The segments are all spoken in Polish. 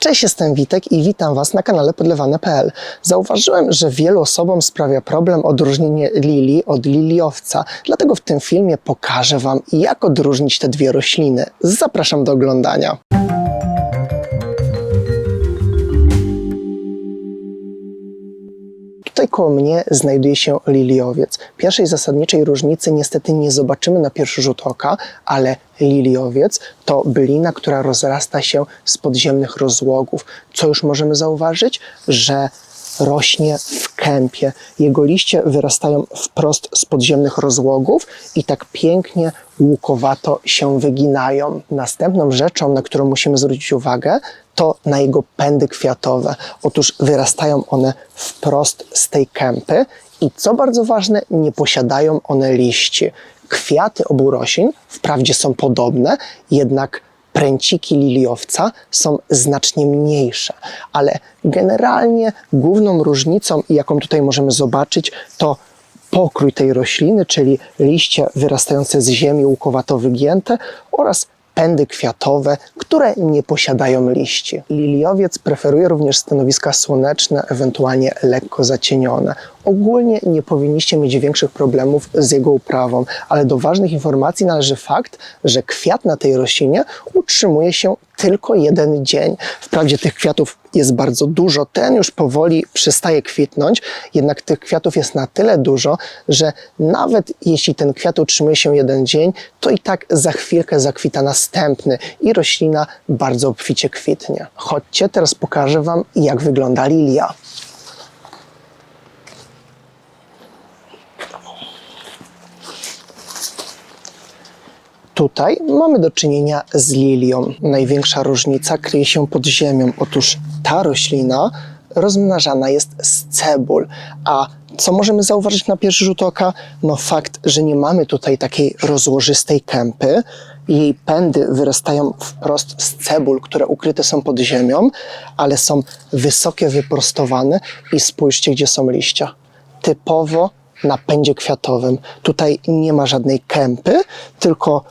Cześć, jestem Witek i witam Was na kanale podlewane.pl. Zauważyłem, że wielu osobom sprawia problem odróżnienie lilii od liliowca, dlatego w tym filmie pokażę Wam, jak odróżnić te dwie rośliny. Zapraszam do oglądania. Tutaj koło mnie znajduje się liliowiec. Pierwszej zasadniczej różnicy niestety nie zobaczymy na pierwszy rzut oka, ale liliowiec to bylina, która rozrasta się z podziemnych rozłogów. Co już możemy zauważyć? Że rośnie w kępie. Jego liście wyrastają wprost z podziemnych rozłogów i tak pięknie łukowato się wyginają. Następną rzeczą, na którą musimy zwrócić uwagę, to na jego pędy kwiatowe. Otóż wyrastają one wprost z tej kępy i co bardzo ważne, nie posiadają one liści. Kwiaty obu roślin wprawdzie są podobne, jednak pręciki liliowca są znacznie mniejsze, ale generalnie główną różnicą, jaką tutaj możemy zobaczyć, to pokrój tej rośliny, czyli liście wyrastające z ziemi łukowato wygięte oraz pędy kwiatowe, które nie posiadają liści. Liliowiec preferuje również stanowiska słoneczne, ewentualnie lekko zacienione. Ogólnie nie powinniście mieć większych problemów z jego uprawą, ale do ważnych informacji należy fakt, że kwiat na tej roślinie utrzymuje się tylko jeden dzień. Wprawdzie tych kwiatów jest bardzo dużo, ten już powoli przestaje kwitnąć, jednak tych kwiatów jest na tyle dużo, że nawet jeśli ten kwiat utrzymuje się jeden dzień, to i tak za chwilkę zakwita następny i roślina bardzo obficie kwitnie. Chodźcie, teraz pokażę Wam, jak wygląda lilia. Tutaj mamy do czynienia z lilią. Największa różnica kryje się pod ziemią. Otóż ta roślina rozmnażana jest z cebul, a co możemy zauważyć na pierwszy rzut oka? No fakt, że nie mamy tutaj takiej rozłożystej kępy. Jej pędy wyrastają wprost z cebul, które ukryte są pod ziemią, ale są wysokie, wyprostowane i spójrzcie, gdzie są liścia. Typowo na pędzie kwiatowym. Tutaj nie ma żadnej kępy, tylko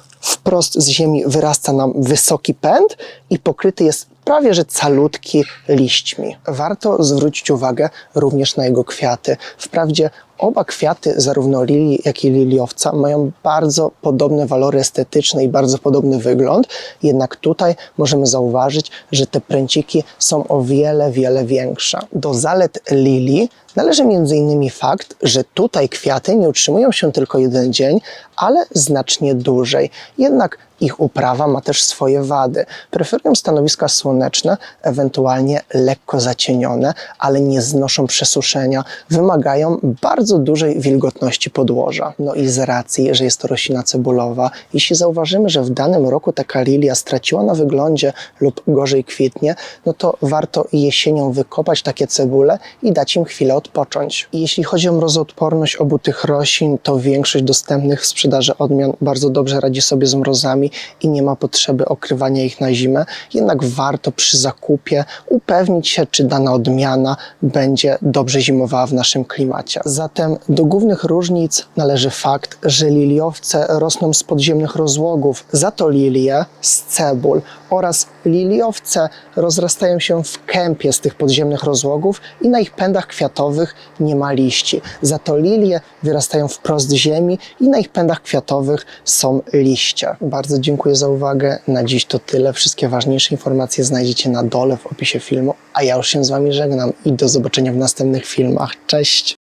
wprost z ziemi wyrasta nam wysoki pęd i pokryty jest prawie że calutki liśćmi. Warto zwrócić uwagę również na jego kwiaty. Wprawdzie oba kwiaty, zarówno lilii, jak i liliowca, mają bardzo podobne walory estetyczne i bardzo podobny wygląd, jednak tutaj możemy zauważyć, że te pręciki są o wiele, wiele większe. Do zalet lilii należy m.in. fakt, że tutaj kwiaty nie utrzymują się tylko jeden dzień, ale znacznie dłużej. Jednak ich uprawa ma też swoje wady. Preferują stanowiska słoneczne, ewentualnie lekko zacienione, ale nie znoszą przesuszenia. Wymagają bardzo dużej wilgotności podłoża. No i z racji, że jest to roślina cebulowa, jeśli zauważymy, że w danym roku taka lilia straciła na wyglądzie lub gorzej kwitnie, no to warto jesienią wykopać takie cebule i dać im chwilę odpocząć. Jeśli chodzi o mrozoodporność obu tych roślin, to większość dostępnych w sprzedaży odmian bardzo dobrze radzi sobie z mrozami i nie ma potrzeby okrywania ich na zimę. Jednak warto przy zakupie upewnić się, czy dana odmiana będzie dobrze zimowała w naszym klimacie. Zatem do głównych różnic należy fakt, że liliowce rosną z podziemnych rozłogów, za to lilie z cebul oraz liliowce rozrastają się w kępie z tych podziemnych rozłogów i na ich pędach kwiatowych nie ma liści. Za to lilie wyrastają wprost ziemi i na ich pędach kwiatowych są liście. Bardzo dziękuję za uwagę. Na dziś to tyle. Wszystkie ważniejsze informacje znajdziecie na dole w opisie filmu, a ja już się z Wami żegnam i do zobaczenia w następnych filmach. Cześć!